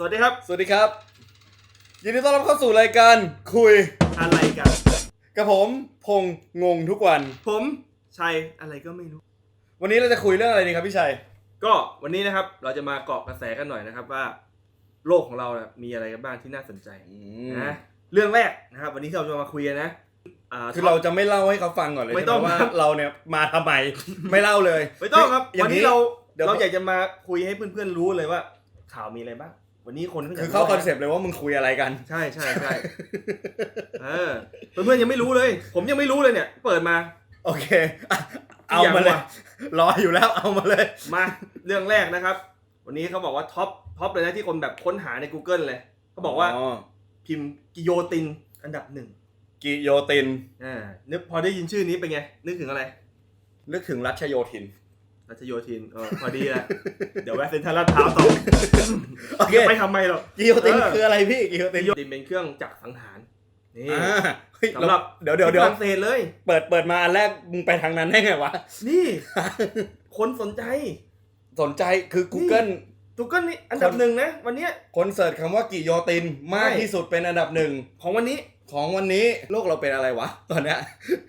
สวัสดีครับ สวัสดีครับ ยินดีต้อนรับเข้าสู่รายการคุยอะไรกัน กับผมพงษ์งงทุกวัน ผมชัยอะไรก็ไม่รู้ วันนี้เราจะคุยเรื่องอะไรดีครับพี่ชัย ก็วันนี้นะครับเราจะมาเกาะกระแสกันหน่อยนะครับว่า โลกของเรานะมีอะไรกันบ้างที่น่าสนใจนะเรื่องแรกนะครับ วันนี้ที่เราจะมาคุยกันนะอ่าคือเราจะไม่เล่าให้เขาฟังก่อนเลยไม่ใช่หต้องว่าครับ เราเนี่ยมาทำไม ไม่เล่าเลยไม่ต้องครับอย่าวันงนี้เราเดี๋ยว เราอยากจะมาคุยให้เพื่อนๆรู้เลยว่า ข่าวมีอะไรบ้าง วันนี้คนก็อยากคือเข้าคอนเซปต์เลยว่ามึงคุยอะไรกัน ใช่ใช่ใช่เออเพื่อนๆยังไม่รู้เลย ผมยังไม่รู้เลยเนี่ย เปิดมา โอเคอะเอามาเลย รออยู่แล้วเอามาเลย มาเรื่องแรกนะครับ วันนี้เขาบอกว่าท็อปท็อปเลยนะที่คนแบบค้นหาใน Google เลยเขาบอกว่าพิมพ์กิโยตินอันดับหนึ่งกิโยตินอ่านึกพอได้ยินชื่อนี้เป็นไง นึกถึงอะไร นึกถึงรัชโยธิน รัชโยธินเออพอดีแหละเดี๋ยวแวะเซ็นทรัลลาดพร้าวต่อโอเคจะไปทำไมหรอกกิโยตินเออคืออะไรพี่กิโยติกินโยตินเป็นเครื่องจักรสังหารนี่อ่าเฮ้ยสำหรับเดี๋ยวเดี๋ยวเดี๋ยวฝรั่งเศสเลย เปิดเปิดมาอันแรกมึงไปทางนั้นได้ไงวะนี่ คนสนใจ สนใจคือ Google ตูเกิลนี่อันดับหนึ่งนะวันเนี้ย คนเสิร์ชคำว่ากิโยตินมากใช่ ที่สุดเป็นอันดับหนึ่งของวันนี้ ของวันนี้โลกเราเป็นอะไรวะ ตอนเนี้ย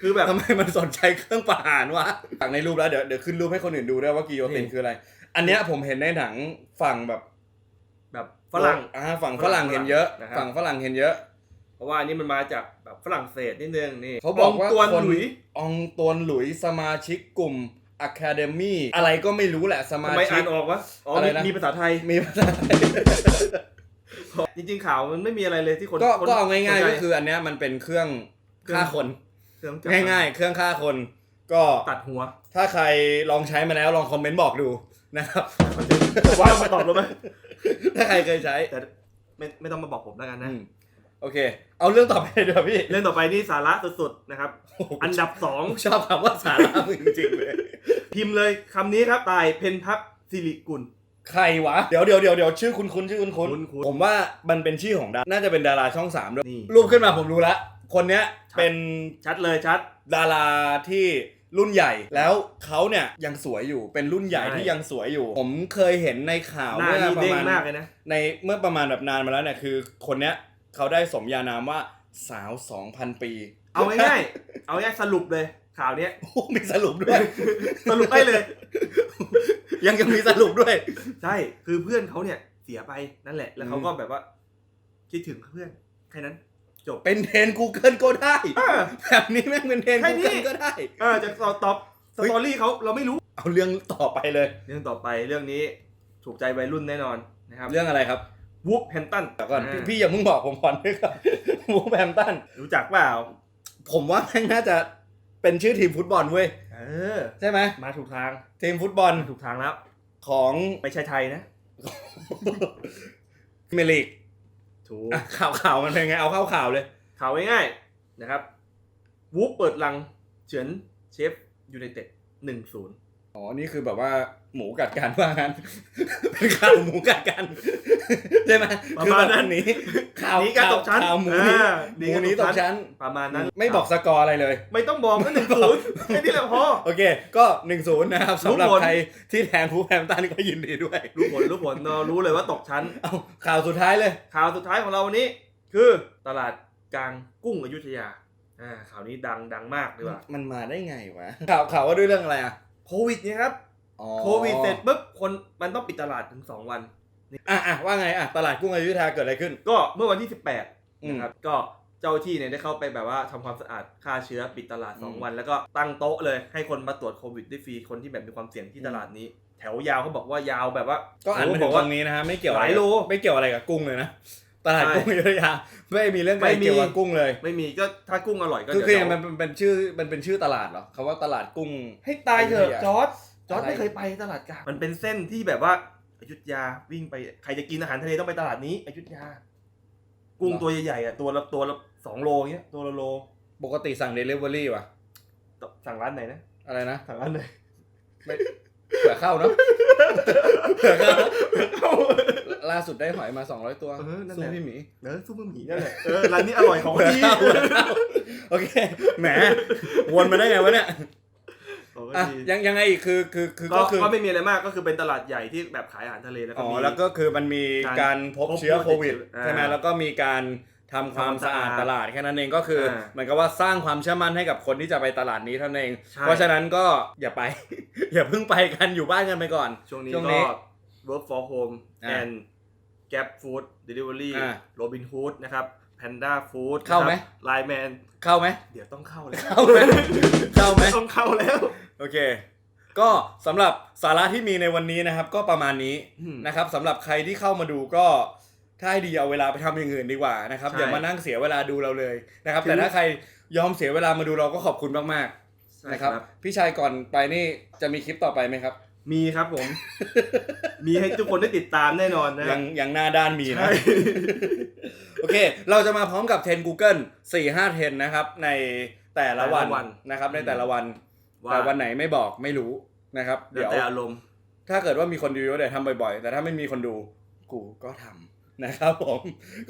คือแบบ ทำไมมันสนใจเครื่องประหารวะจากในรูปแล้วเดี๋ยวเดี๋ยวขึ้นรูปให้คนอื่นดูด้วยว่ากิโยตินนี่ คืออะไร อันเนี้ยผมเห็นในหนังฝั่งแบบแบบฝรั่ง อ่าฝั่งฝรั่งเห็นเยอะ นะครับ ฝั่งฝรั่งเห็นเยอะ เพราะว่าอันนี้มันมาจากแบบฝรั่งเศสนิดนึงนี่เขาบอกว่าองตัวคน หลุยองตวนหลุยสมาชิกกลุ่ม Academy อะไรก็ไม่รู้แหละสมาทำไมชิอ่าก นออกวะ อ๋ออะไรมีนะ มีภาษาไทย มีภาษาไทยจริงๆข่าวมันไม่มีอะไรเลยที่คนก็คนก็เอาง่ายสนๆใจก็คืออันเนี้ยมันเป็นเครื่องเครื่องฆ่าคน เครื่องจักรง่าย ๆ เครื่องฆ่าคน ก็ตัดหัวถ้าใครลองใช้มาแล้วลองคอมเมนต์บอกดูนะครับ ว่ามาตอบเราไหมถ้าใครเคยใช้แต่ไม่ไม่ต้องมาบอกผมแล้วกันนะ อืมโอเค เอาเรื่องต่อไปเลยดีกว่าพี่เรื่องต่อไปนี่สาระสุดๆนะครับ อันดับสองชอบคำว่าสาระมึงจริงๆเลย พิมพ์เลยคำนี้ครับตายเพนพักสิริกุล ใครวะ เดี๋ยวเดี๋ยวเดี๋ยวเดี๋ยวชื่อคุณคุณชื่อคุณคุณคุ้นๆ ผมว่ามันเป็นชื่อของดาน่าจะเป็นดาราช่องสามด้วยนี่ รูปขึ้นมาผมรู้ละ คนเนี้ยชัดเป็นชัดเลยชัด ดาราที่รุ่นใหญ่ แล้วเขาเนี่ยยังสวยอยู่เป็นรุ่นใหญ่ใช่ ที่ยังสวยอยู่ ผมเคยเห็นในข่าวหน้าเมื่อนี่ประเด้งมาณมากเลยนะ ในเมื่อประมาณแบบนานมาแล้วเนี่ยคือคนเนี้ยเขาได้สมญานามว่าสาว 2,000 ปี เอาง่ายๆเอาง่ายๆสรุปเลย ข่าวเนี้ยโอ้มีสรุปด้วย สรุปให้เลย ยังยังมีสรุปด้วย ใช่คือเพื่อนเขาเนี่ยเสียไปนั่นแหละ แล้วเขาก็แบบว่า คิดถึงเพื่อนแค่นั้น จบเป็นเทรน Google ก็ได้อ่าแบบนี้แม่งเป็นเทรน แค่นี้ Google ก็ได้อ่าจะตอบตอบสตอรี่เขาเราไม่รู้ เอาเรื่องต่อไปเลย เรื่องต่อไปเรื่องนี้ถูกใจวัยรุ่นแน่นอนนะครับเรื่องอะไรครับวูฟแฮมตันเดี๋ยวก่อนพี่พี่อย่าเพิ่งบอกผมก่อนด้วยก่อนวูแฮมตันรู้จักเปล่า ผมว่าแม่งน่าจะ เป็นชื่อทีมฟุตบอลเว้ยเออ ใช่ไหมมาถูกทางทีมฟุตบอลมาถูกทางแล้ว ของไม่ใช่ไทยนะเมลิกถูกอะข่าวข่าวมันเป็นไง เอาเข้าข่าวเลย ข่าวง่ายๆนะครับ วูฟเปิดลังเฉือนเชฟยูไนเต็ดหนึ่งศูนย์อ๋อ นี่คือแบบว่า หมูกัดกันว่างั้นเป็นข่าวหมูกัดกันใช่ไหมคือแบบนี้ข่าวหนีการตกชั้นข่าวหมูนี้อ่าหมูนี้ตกชั้นประมาณนั้น ไม่บอกสกอร์อะไรเลย ไม่ต้องบอกก็หนึ่งศูนย์แค่นี้แหละพอโอเค ก็หนึ่งศูนย์นะครับสำหรับรู้ผลใครที่แทนฟูลแฮมตันก็ยินดีด้วย รู้ผลรู้ผลเรารู้เลยว่าตกชั้นเอาข่าวสุดท้ายเลย ข่าวสุดท้ายของเราวันนี้ คือตลาดกลางกุ้งอยุธยาอ่าข่าวนี้ดังดังมากเลยว่ะมันมาได้ไงวะข่าวข่าวว่าด้วยเรื่องอะไรอะโควิดเนี่ยครับอ๋อ โควิดเสร็จปุ๊บคนมันต้องปิดตลาดถึง2วัน อะอะว่าไงอะตลาดกุ้งอยุธยาเกิดอะไรขึ้น ก็เมื่อวันที่อืม18นะครับก็เจ้าที่เนี่ยได้เข้าไปแบบว่าทำความสะอาดฆ่าเชื้อปิดตลาดอืม2วัน แล้วก็ตั้งโต๊ะเลยให้คนมาตรวจโควิดได้ฟรีคนที่แบบมีความเสี่ยงที่ตลาดนี้ แถวยาวเขาบอกว่ายาวแบบว่า ก็อ่านมาโโหถึบงอกตว่ารงนี้นะฮะไม่เกี่ยวอะไรหลายโลไม่เกี่ยวอะไรกับกุ้งเลยนะตลาดใช่กุ้งอยุธยาไม่มีเรื่องไม่อะไรมีเกี่ยวกับกุ้งเลย ไม่มีก็ถ้ากุ้งอร่อยก็คือเดี๋ยวคือเดี๋ยวมันเป็นเป็นชื่อมันเป็นชื่อตลาดเหรอคำว่าตลาดกุ้ง ให้ตายเถอะอยุธยาจอร์ด จอร์ดอะไรไม่เคยไปตลาดกลางมันเป็นเส้นที่แบบว่าอยุธยาวิ่งไปใครจะกินอาหารทะเลต้องไปตลาดนี้อยุธยา กุ้งตัวใหญ่ๆอะตัวละตัวละสองโลเงี้ยตัวละโล ปกติสั่งเดลิเวอรี่ว่ะ สั่งร้านไหนนะอะไรนะสั่งร้านไหนไม่เผื่อเข้าเนาะเผื่อเข้าล่าสุดได้หอยมา200ตัวเออนั่นสู้แหละพี่หมีเออซุปเปอร์หมี่นั่นแหละเออร้านนี้อร่อยของเผื่อดีเข้าเผื่อเข้าโอเคแหมวนมาได้ไงวะเนี่ย โของก็อะดียังยังไงอีกคือคือคือก็ก็คือก็ไม่มีอะไรมากก็คือเป็นตลาดใหญ่ที่แบบขายอาหารทะเลแล้วก็อ๋อมี แล้วก็คือมันมีการการพบพบเชื้อผู้โคติดวิดเชื้อใช่ไหมอ่าแล้วก็มีการทำความสะอาดทำความสะอาดตลาดแค่นั้นเองก็คืออา เหมือนกับว่าสร้างความเชื่อมั่นให้กับคนที่จะไปตลาดนี้เท่านั้นเองใช่เพราะฉะนั้นก็อย่าไป อย่าเพิ่งไปกันอยู่บ้านกันไปก่อน ช่วงนี้ช่วงนี้ก็ work for home อ่า and Gap Food Delivery อ่า Robin Hood นะครับ Panda Food เข้าไหมไลแมนเข้าไหมเดี๋ยวต้องเข้าแล้วเข้าไหมเข้าไหมต้องเข้าแล้ว โอเค ก็สำหรับสาระที่มีในวันนี้นะครับ ก็ประมาณนี้อืมนะครับสำหรับใครที่เข้ามาดูก็ถ้าให้ดีเอาเวลาไปทำอย่างอื่นดีกว่านะครับใช่อย่ามานั่งเสียเวลาดูเราเลยนะครับคือแต่ถ้าใครยอมเสียเวลามาดูเราก็ขอบคุณมากๆนะครับ พี่ชายก่อนไปนี่จะมีคลิปต่อไปไหมครับ มีครับผม มีให้ทุกคนได้ติดตามแน่นอนนะคยัรับงยังหน้าด้านมีนะใช่โอเค เราจะมาพร้อมกับเทรน Google 4 5เทรนนะครับ ในแต่ละวันแต่ละวันนะครับ ในแต่ละวันว่า แต่วันไหนไม่บอกไม่รู้นะครับ เดี๋เดี๋ยยววแต่อารมณ์ ถ้าเกิดว่ามีคนดูเยอะเดี๋ยวทำบ่อยๆ แต่ถ้าไม่มีคนดูกูก็ทำนะครับผม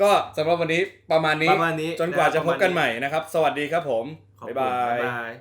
ก็สำหรับวันนี้ประมาณนี้ ประมาณนี้จนกว่าจะพบกันประมาณนี้ใหม่นะครับ สวัสดีครับผมขอบบ๊ายคุณบายบ๊ายบาย